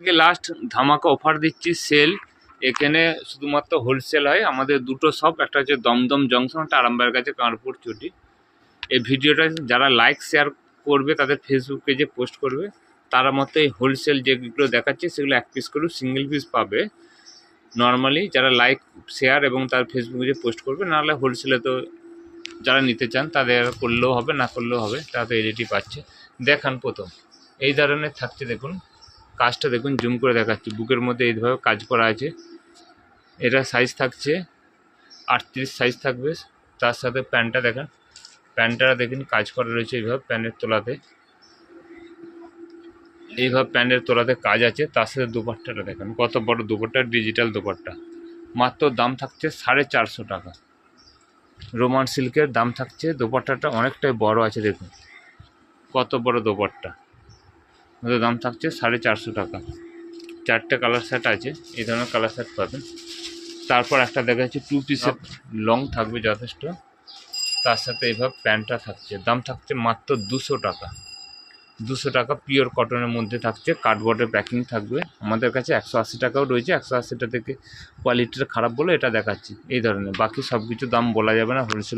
আজকে লাস্ট ধামাকা অফার দিচ্ছি সেল এখানে শুধুমাত্র হোলসেল হয়। আমাদের দুটো শপ একটা হচ্ছে দমদম জংশন একটা আরামবাগের কাছে কানপুর চটি। এই ভিডিওটা যারা লাইক শেয়ার করবে, তাদের ফেসবুক পেজে পোস্ট করবে, তার মতো এই হোলসেল যেগুলো দেখাচ্ছে, সেগুলো এক পিস করে সিঙ্গেল পিস পাবে। নর্মালি যারা লাইক শেয়ার এবং তার ফেসবুক পেজে পোস্ট করবে, নাহলে হোলসেলে তো যারা নিতে চান, তাদের করলেও হবে, না করলেও হবে, তারা তো এডিটি পাচ্ছে। দেখান প্রথম। এই ধরনের থাকছে, দেখুন। কাজটা দেখুন জুম করে দেখাচ্ছি। বুকের মধ্যে এইভাবে কাজ করা আছে। এটা সাইজ থাকছে, আটত্রিশ সাইজ থাকবে। তার সাথে প্যান্টটা দেখেন। প্যান্টটা দেখুন, কাজ করা রয়েছে এইভাবে প্যান্টের তোলাতে। এইভাবে প্যান্টের তোলাতে কাজ আছে। তার সাথে দুপাট্টাটা দেখেন, কত বড় দুপাট্টা ডিজিটাল দুপাট্টা। মাত্র দাম থাকছে সাড়ে চারশো টাকা। রোমান সিল্কের দাম থাকছে, দোপাট্টাটা অনেকটাই বড় আছে দেখুন। কত বড় দোপাট্টা। ওদের দাম থাকছে সাড়ে চারশো টাকা। চারটে কালার সেট আছে, এই ধরনের কালার সেট পাবেন। তারপর একটা দেখা যাচ্ছে টু পিসের লং থাকবে যথেষ্ট। তার সাথে এইভাবে প্যান্টটা থাকছে, দাম থাকছে মাত্র দুশো টাকা। দুশো টাকা পিওর কটনের মধ্যে থাকছে কার্ডবোর্ডের প্যাকিং থাকবে। আমাদের কাছে একশো আশি টাকাও রয়েছে, একশো আশিটা থেকে কোয়ালিটিটা খারাপ বলে এটা দেখাচ্ছি, এই ধরনের। বাকি সব কিছু দাম বলা যাবে না হোলসেল